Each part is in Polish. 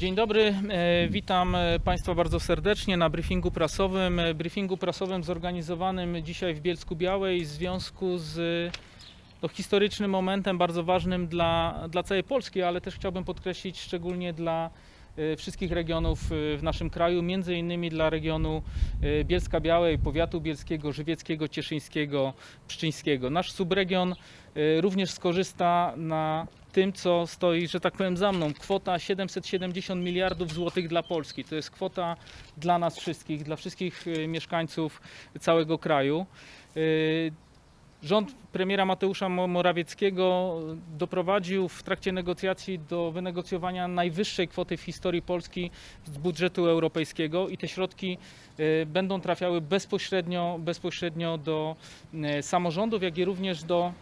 Dzień dobry, e, witam e, Państwa bardzo serdecznie na briefingu prasowym. E, Briefingu prasowym zorganizowanym dzisiaj w Bielsku Białej w związku z no, historycznym momentem, bardzo ważnym dla, dla całej Polski, ale też chciałbym podkreślić szczególnie dla wszystkich regionów e, w naszym kraju, między innymi dla regionu e, Bielska Białej, powiatu bielskiego, żywieckiego, cieszyńskiego, pszczyńskiego. Nasz subregion również skorzysta na tym, co stoi, że tak powiem, za mną. Kwota 770 miliardów złotych dla Polski. To jest kwota dla nas wszystkich, dla wszystkich mieszkańców całego kraju. Rząd premiera Mateusza Mo- Morawieckiego doprowadził w trakcie negocjacji do wynegocjowania najwyższej kwoty w historii Polski z budżetu europejskiego i te środki e, będą trafiały bezpośrednio, bezpośrednio do e, samorządów, jak i również do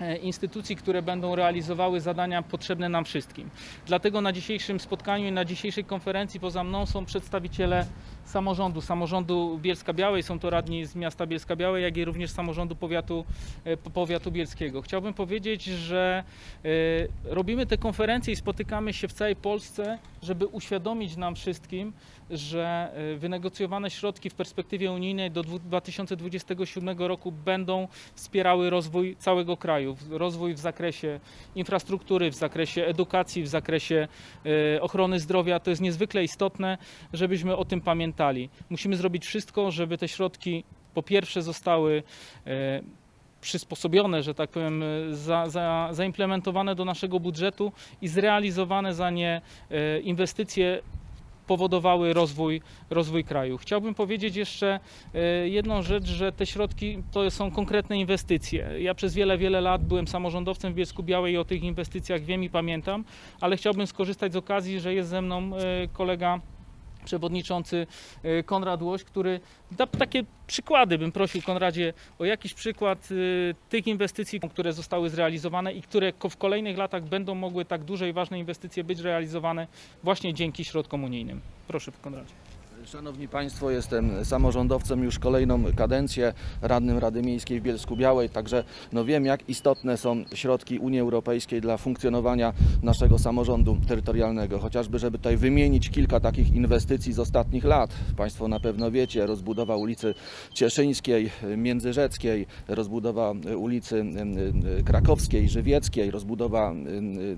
e, instytucji, które będą realizowały zadania potrzebne nam wszystkim. Dlatego na dzisiejszym spotkaniu i na dzisiejszej konferencji poza mną są przedstawiciele samorządu, samorządu Bielska Białej, są to radni z miasta Bielska Białej, jak i również samorządu powiatu, e, po- powiatu bielskiego. Chciałbym powiedzieć, że e, robimy te konferencje i spotykamy się w całej Polsce, żeby uświadomić nam wszystkim, że e, wynegocjowane środki w perspektywie unijnej do dwu- 2027 roku będą wspierały rozwój całego kraju, rozwój w zakresie infrastruktury, w zakresie edukacji, w zakresie ochrony zdrowia. To jest niezwykle istotne, żebyśmy o tym pamiętali. Musimy zrobić wszystko, żeby te środki po pierwsze zostały e, przysposobione, że tak powiem, e, za, za, zaimplementowane do naszego budżetu i zrealizowane za nie e, inwestycje powodowały rozwój, rozwój kraju. Chciałbym powiedzieć jeszcze jedną rzecz, że te środki to są konkretne inwestycje. Ja przez wiele, wiele lat byłem samorządowcem w Bielsku Białej i o tych inwestycjach wiem i pamiętam, ale chciałbym skorzystać z okazji, że jest ze mną kolega przewodniczący e, Konrad Łoś, który da takie przykłady. Bym prosił Konradzie o jakiś przykład e, tych inwestycji, które zostały zrealizowane i które w kolejnych latach będą mogły tak duże i ważne inwestycje być realizowane właśnie dzięki środkom unijnym. Proszę Konradzie. Szanowni Państwo, jestem samorządowcem już kolejną kadencję, radnym Rady Miejskiej w Bielsku Białej, także no wiem jak istotne są środki Unii Europejskiej dla funkcjonowania naszego samorządu terytorialnego. Chociażby, żeby tutaj wymienić kilka takich inwestycji z ostatnich lat. Państwo na pewno wiecie, rozbudowa ulicy Cieszyńskiej, Międzyrzeckiej, rozbudowa ulicy y, y, Krakowskiej, Żywieckiej, rozbudowa y, y,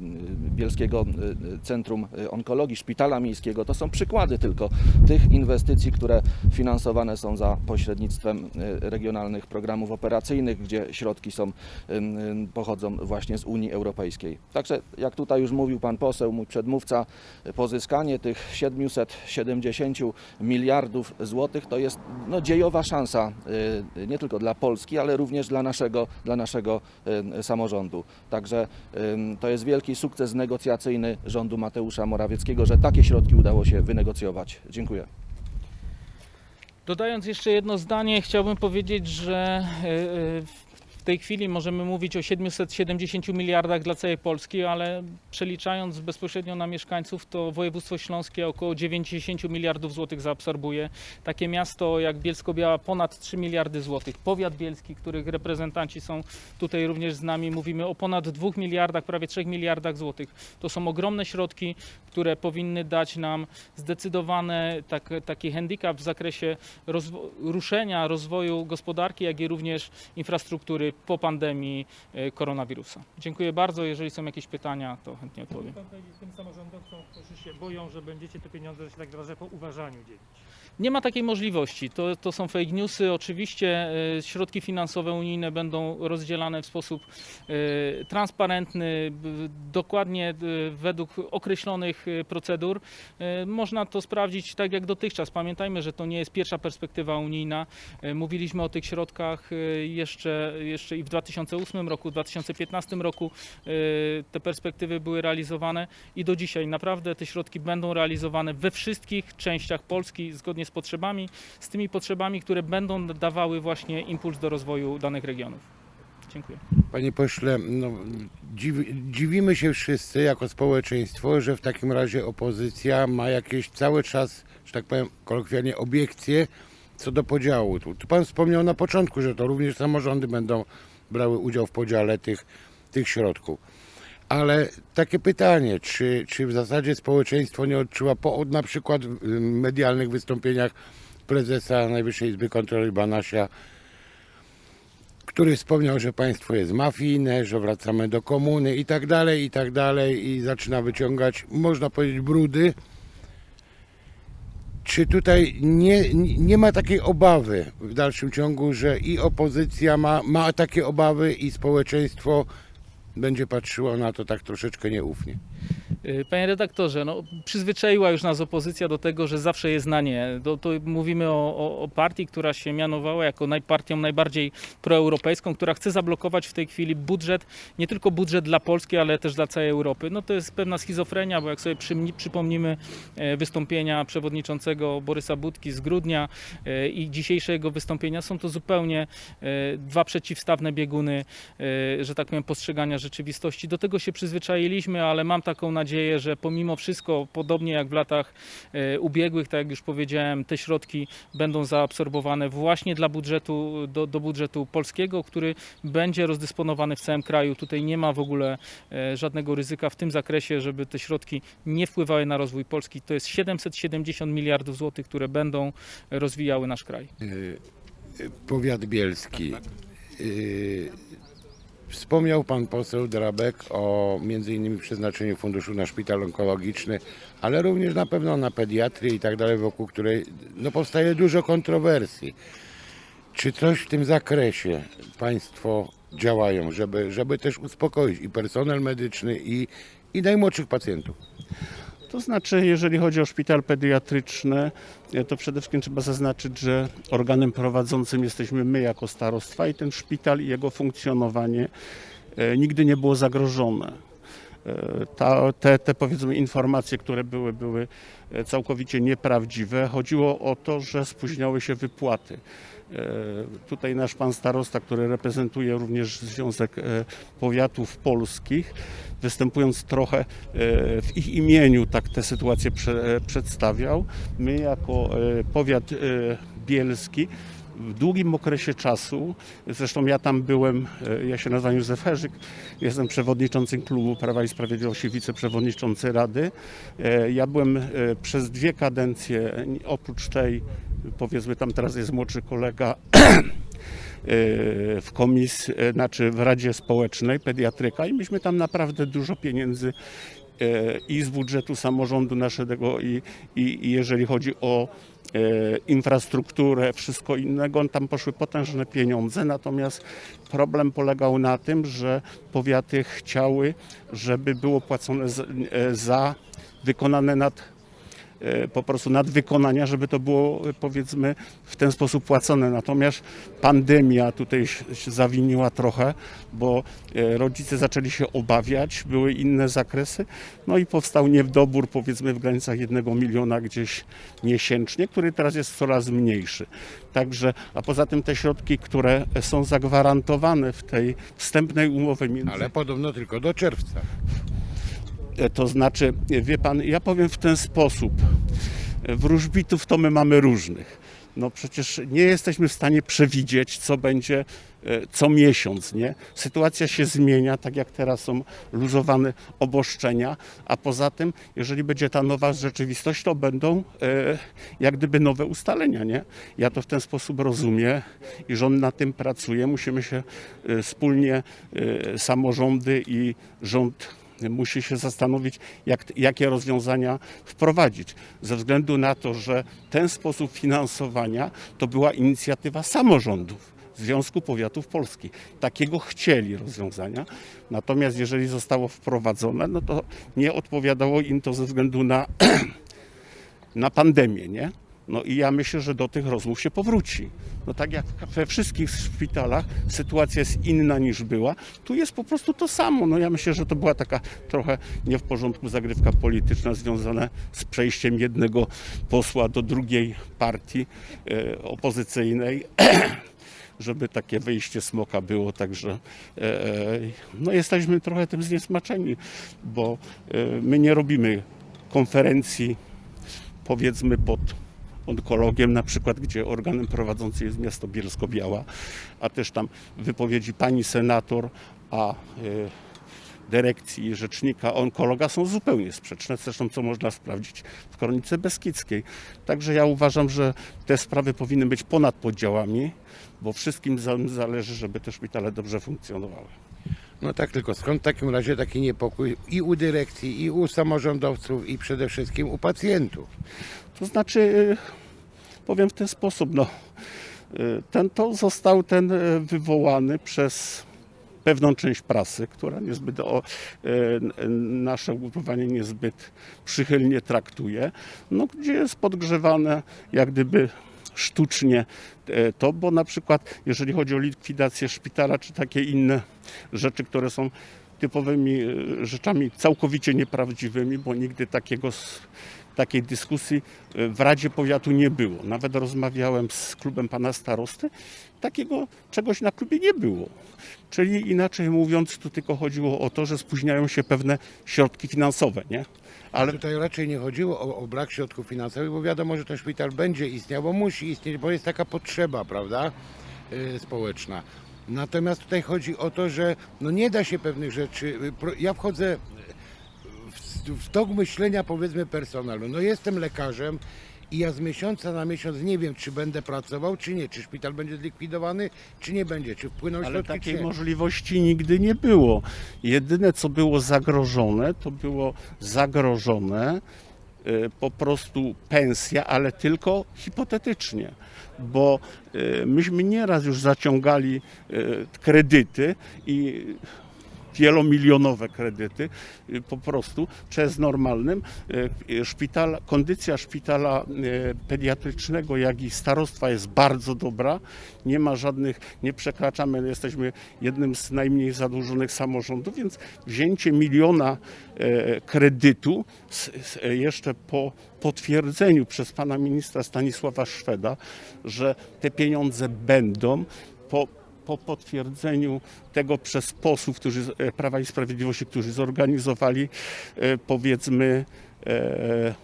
Bielskiego y, Centrum Onkologii, Szpitala Miejskiego. To są przykłady tylko tych inwestycji, które finansowane są za pośrednictwem y, regionalnych programów operacyjnych, gdzie środki są, pochodzą właśnie z Unii Europejskiej. Także jak tutaj już mówił pan poseł, mój przedmówca, pozyskanie tych 770 miliardów złotych to jest no, dziejowa szansa y, nie tylko dla Polski, ale również dla naszego, dla naszego y, samorządu. Także to jest wielki sukces negocjacyjny rządu Mateusza Morawieckiego, że takie środki udało się wynegocjować. Dziękuję. Dodając jeszcze jedno zdanie, chciałbym powiedzieć, że e, e, tej chwili możemy mówić o 770 miliardach dla całej Polski, ale przeliczając bezpośrednio na mieszkańców, to województwo śląskie około 90 miliardów złotych zaabsorbuje. Takie miasto jak Bielsko-Biała ponad 3 miliardy złotych. Powiat bielski, których reprezentanci są tutaj również z nami, mówimy o ponad 2 miliardach, prawie 3 miliardach złotych. To są ogromne środki, które powinny dać nam zdecydowany tak, taki handicap w zakresie rozwo- ruszenia, rozwoju gospodarki, jak i również infrastruktury po pandemii e, koronawirusa. Dziękuję bardzo. Jeżeli są jakieś pytania, to chętnie odpowiem. Pan powiedzieć tym samorządowcom, którzy się boją, że będziecie te pieniądze, że się tak wyrażę, po uważaniu dzielić. Nie ma takiej możliwości. To, to są fake newsy. Oczywiście e, środki finansowe unijne będą rozdzielane w sposób e, transparentny, dokładnie e, według określonych procedur. Można to sprawdzić tak jak dotychczas. Pamiętajmy, że to nie jest pierwsza perspektywa unijna. Mówiliśmy o tych środkach jeszcze, jeszcze i w 2008 roku, w 2015 roku te perspektywy były realizowane i do dzisiaj naprawdę te środki będą realizowane we wszystkich częściach Polski zgodnie z potrzebami, z tymi potrzebami, które będą dawały właśnie impuls do rozwoju danych regionów. Dziękuję. Panie pośle, no, dziwi, dziwimy się wszyscy jako społeczeństwo, że w takim razie opozycja ma jakieś cały czas, że tak powiem kolokwialnie, obiekcje co do podziału. Tu, tu pan wspomniał na początku, że to również samorządy będą brały udział w podziale tych, tych środków. Ale takie pytanie, czy, czy w zasadzie społeczeństwo nie odczuwa po od na przykład y, medialnych wystąpieniach prezesa Najwyższej Izby Kontroli Banasia, który wspomniał, że państwo jest mafijne, że wracamy do komuny i tak dalej, i tak dalej i zaczyna wyciągać, można powiedzieć, brudy. Czy tutaj nie, nie ma takiej obawy w dalszym ciągu, że i opozycja ma, ma takie obawy i społeczeństwo będzie patrzyło na to tak troszeczkę nieufnie? Y, Panie redaktorze, no, przyzwyczaiła już nas opozycja do tego, że zawsze jest na nie. To, mówimy o, o, o partii, która się mianowała jako naj, partią najbardziej proeuropejską, która chce zablokować w tej chwili budżet, nie tylko budżet dla Polski, ale też dla całej Europy. No to jest pewna schizofrenia, bo jak sobie przy, przypomnimy e, wystąpienia przewodniczącego Borysa Budki z grudnia e, i dzisiejszego wystąpienia, są to zupełnie e, dwa przeciwstawne bieguny, że tak powiem, postrzegania rzeczywistości. Do tego się przyzwyczailiśmy, ale mam taką nadzieję, że pomimo wszystko, podobnie jak w latach e, ubiegłych, tak jak już powiedziałem, te środki będą zaabsorbowane właśnie dla budżetu, do, do budżetu polskiego, który będzie rozdysponowany w całym kraju. Tutaj nie ma w ogóle e, żadnego ryzyka w tym zakresie, żeby te środki nie wpływały na rozwój Polski. To jest 770 miliardów złotych, które będą rozwijały nasz kraj. Powiat bielski. Wspomniał pan poseł Drabek o między innymi przeznaczeniu funduszu na szpital onkologiczny, ale również na pewno na pediatrię i tak dalej, wokół której no, powstaje dużo kontrowersji. Czy coś w tym zakresie państwo działają, żeby, żeby też uspokoić i personel medyczny, i, i najmłodszych pacjentów? To znaczy, jeżeli chodzi o szpital pediatryczny, e, to przede wszystkim trzeba zaznaczyć, że organem prowadzącym jesteśmy my jako starostwa i ten szpital i jego funkcjonowanie e, nigdy nie było zagrożone. E, Ta, te, te powiedzmy informacje, które były, były całkowicie nieprawdziwe. Chodziło o to, że spóźniały się wypłaty. E, Tutaj nasz pan starosta, który reprezentuje również Związek e, Powiatów Polskich, występując trochę e, w ich imieniu, tak tę sytuację prze, przedstawiał. My jako powiat bielski w długim okresie czasu, zresztą ja tam byłem, e, ja się nazywam Józef Herzyk, jestem przewodniczącym klubu Prawa i Sprawiedliwości, wiceprzewodniczący Rady. E, Ja byłem e, przez dwie kadencje, oprócz tej, powiedzmy tam teraz jest młodszy kolega, w komisji, znaczy w Radzie Społecznej Pediatryka i myśmy tam naprawdę dużo pieniędzy i z budżetu samorządu naszego i, i, i jeżeli chodzi o infrastrukturę, wszystko innego, tam poszły potężne pieniądze, natomiast problem polegał na tym, że powiaty chciały, żeby było płacone za, e, za wykonane nad e, po prostu nadwykonania, żeby to było e, powiedzmy w ten sposób płacone. Natomiast pandemia tutaj zawiniła trochę, bo e, rodzice zaczęli się obawiać, były inne zakresy, no i powstał niedobór powiedzmy w granicach jednego miliona gdzieś miesięcznie, który teraz jest coraz mniejszy. Także, a poza tym te środki, które są zagwarantowane w tej wstępnej umowie między Ale podobno tylko do czerwca. E, To znaczy, e, wie pan, ja powiem w ten sposób. E, Wróżbitów to my mamy różnych. No przecież nie jesteśmy w stanie przewidzieć, co będzie co miesiąc, nie? Sytuacja się zmienia, tak jak teraz są luzowane oboszczenia, a poza tym, jeżeli będzie ta nowa rzeczywistość, to będą e, jak gdyby nowe ustalenia, nie? Ja to w ten sposób rozumiem i rząd nad tym pracuje. Musimy się e, wspólnie, e, samorządy i rząd musi się zastanowić, jak, jakie rozwiązania wprowadzić. Ze względu na to, że ten sposób finansowania to była inicjatywa samorządów. Związku Powiatów Polskich. Takiego chcieli rozwiązania. Natomiast jeżeli zostało wprowadzone, no to nie odpowiadało im to ze względu na, na pandemię, nie? No i ja myślę, że do tych rozmów się powróci. No tak jak we wszystkich szpitalach sytuacja jest inna niż była, tu jest po prostu to samo. No ja myślę, że to była taka trochę nie w porządku zagrywka polityczna związana z przejściem jednego posła do drugiej partii e, opozycyjnej. żeby takie wyjście smoka było, także e, no jesteśmy trochę tym zniesmaczeni, bo e, my nie robimy konferencji powiedzmy pod onkologiem na przykład, gdzie organem prowadzącym jest miasto Bielsko-Biała, a też tam wypowiedzi pani senator, a e, dyrekcji rzecznika onkologa są zupełnie sprzeczne, zresztą co można sprawdzić w Kronice Beskidzkiej. Także ja uważam, że te sprawy powinny być ponad podziałami, bo wszystkim za- zależy, żeby te szpitale dobrze funkcjonowały. No tak, tylko skąd w takim razie taki niepokój i u dyrekcji, i u samorządowców, i przede wszystkim u pacjentów? To znaczy, y, powiem w ten sposób, no, y, ten to został ten y, wywołany przez pewną część prasy, która niezbyt o, nasze ugrupowanie niezbyt przychylnie traktuje, no, gdzie jest podgrzewane jak gdyby sztucznie e, to, bo na przykład jeżeli chodzi o likwidację szpitala czy takie inne rzeczy, które są typowymi e, rzeczami całkowicie nieprawdziwymi, bo nigdy takiego takiej dyskusji e, w Radzie Powiatu nie było. Nawet rozmawiałem z klubem pana starosty, takiego czegoś na klubie nie było. Czyli inaczej mówiąc, tu tylko chodziło o to, że spóźniają się pewne środki finansowe, nie? Ale Tutaj raczej nie chodziło o, o brak środków finansowych, bo wiadomo, że ten szpital będzie istniał, bo musi istnieć, bo jest taka potrzeba, prawda, yy, społeczna. Natomiast tutaj chodzi o to, że no nie da się pewnych rzeczy. pro- Ja wchodzę w, tok myślenia powiedzmy personelu. No jestem lekarzem i ja z miesiąca na miesiąc nie wiem, czy będę pracował, czy nie, czy szpital będzie zlikwidowany, czy nie będzie, czy wpłyną Ale środki, czy takiej nie. możliwości nigdy nie było. Jedyne co było zagrożone, to było zagrożone e, po prostu pensja, ale tylko hipotetycznie. Bo e, myśmy nieraz już zaciągali e, kredyty i wielomilionowe kredyty y, po prostu przez normalnym y, szpital, kondycja szpitala y, pediatrycznego jak i starostwa jest bardzo dobra, nie ma żadnych, nie przekraczamy, jesteśmy jednym z najmniej zadłużonych samorządów, więc wzięcie miliona e, kredytu jeszcze po potwierdzeniu przez pana ministra Stanisława Szweda, że te pieniądze będą po po potwierdzeniu tego przez posłów którzy, e, Prawa i Sprawiedliwości, którzy zorganizowali e, powiedzmy e,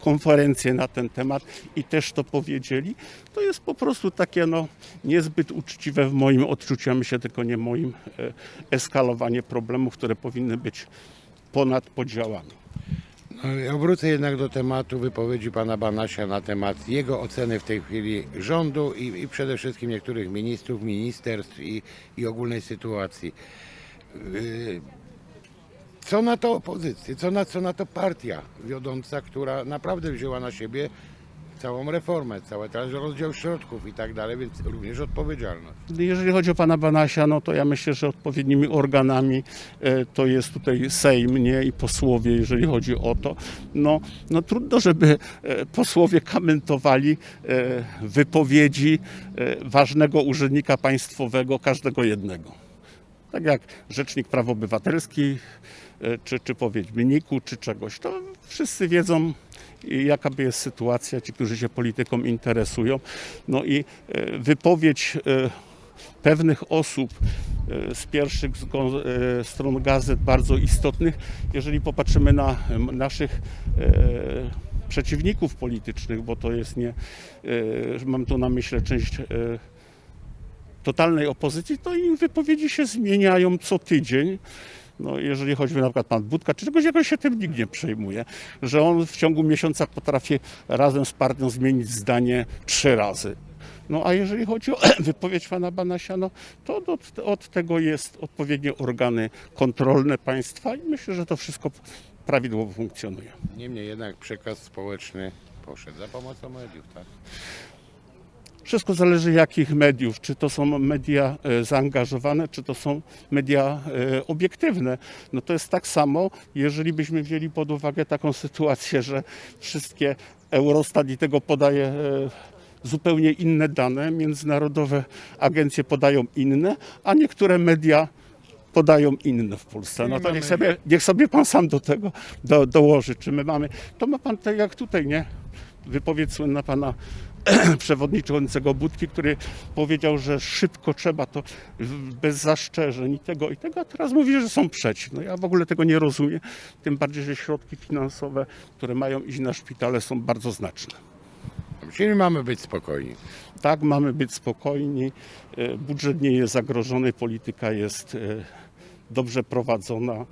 konferencję na ten temat i też to powiedzieli, to jest po prostu takie no, niezbyt uczciwe w moim odczuciu, a myślę tylko nie moim, eskalowanie problemów, które powinny być ponad podziałami. Ja wrócę jednak do tematu wypowiedzi pana Banasia na temat jego oceny w tej chwili rządu i, i przede wszystkim niektórych ministrów, ministerstw i, i ogólnej sytuacji. Yy, Co na to opozycja, co na, co na to partia wiodąca, która naprawdę wzięła na siebie całą reformę, cały teraz rozdział środków i tak dalej, więc również odpowiedzialność. Jeżeli chodzi o pana Banasia, no to ja myślę, że odpowiednimi organami e, to jest tutaj Sejm nie? i posłowie, jeżeli chodzi o to. No, no trudno, żeby e, posłowie komentowali e, wypowiedzi ważnego urzędnika państwowego, każdego jednego. Tak jak Rzecznik Praw Obywatelskich, czy, czy powiedzmy NIK-u, czy czegoś. To wszyscy wiedzą, jaka by jest sytuacja, ci, którzy się polityką interesują. No i e, wypowiedź e, pewnych osób e, z pierwszych stron gazet bardzo istotnych, jeżeli popatrzymy na naszych przeciwników politycznych, bo to jest nie, mam tu na myśli część totalnej opozycji, to ich wypowiedzi się zmieniają co tydzień. No, jeżeli chodzi na przykład pan Budka, czy czegoś jakoś się tym nikt nie przejmuje, że on w ciągu miesiąca potrafi razem z partią zmienić zdanie trzy razy. No a jeżeli chodzi o wypowiedź pana Banasia, no, to od, od tego jest odpowiednie organy kontrolne państwa i myślę, że to wszystko prawidłowo funkcjonuje. Niemniej jednak przekaz społeczny poszedł za pomocą mediów, tak? Wszystko zależy jakich mediów, czy to są media e, zaangażowane, czy to są media e, obiektywne. No to jest tak samo, jeżeli byśmy wzięli pod uwagę taką sytuację, że wszystkie Eurostat i tego podaje e, zupełnie inne dane, międzynarodowe agencje podają inne, a niektóre media podają inne w Polsce. No to niech sobie, niech sobie pan sam do tego do, dołoży, czy my mamy. To ma pan tak jak tutaj, nie? Wypowiedź słynna pana przewodniczącego Budki, który powiedział, że szybko trzeba to bez zastrzeżeń i tego i tego, a teraz mówi, że są przeciw. No ja w ogóle tego nie rozumiem, tym bardziej, że środki finansowe, które mają iść na szpitale są bardzo znaczne. Czyli mamy być spokojni. Tak, mamy być spokojni, e, budżet nie jest zagrożony, polityka jest e, dobrze prowadzona.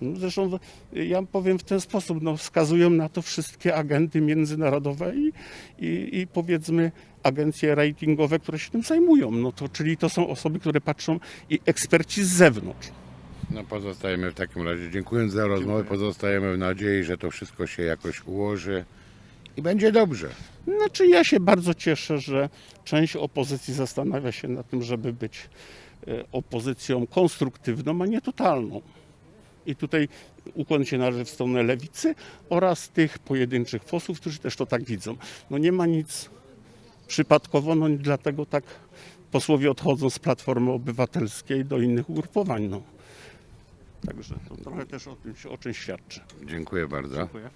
No, Zresztą ja powiem w ten sposób, no, wskazują na to wszystkie agendy międzynarodowe i, i, i powiedzmy agencje ratingowe, które się tym zajmują. No to, czyli to są osoby, które patrzą i eksperci z zewnątrz. No pozostajemy w takim razie, dziękując za rozmowę, pozostajemy w nadziei, że to wszystko się jakoś ułoży i będzie dobrze. Znaczy ja się bardzo cieszę, że część opozycji zastanawia się nad tym, żeby być e, opozycją konstruktywną, a nie totalną. I tutaj ukłon się należy w stronę lewicy oraz tych pojedynczych posłów, którzy też to tak widzą. No nie ma nic przypadkowo, no dlatego tak posłowie odchodzą z Platformy Obywatelskiej do innych ugrupowań. No. Także to trochę też o tym, o czym świadczy. Dziękuję bardzo. Dziękuję.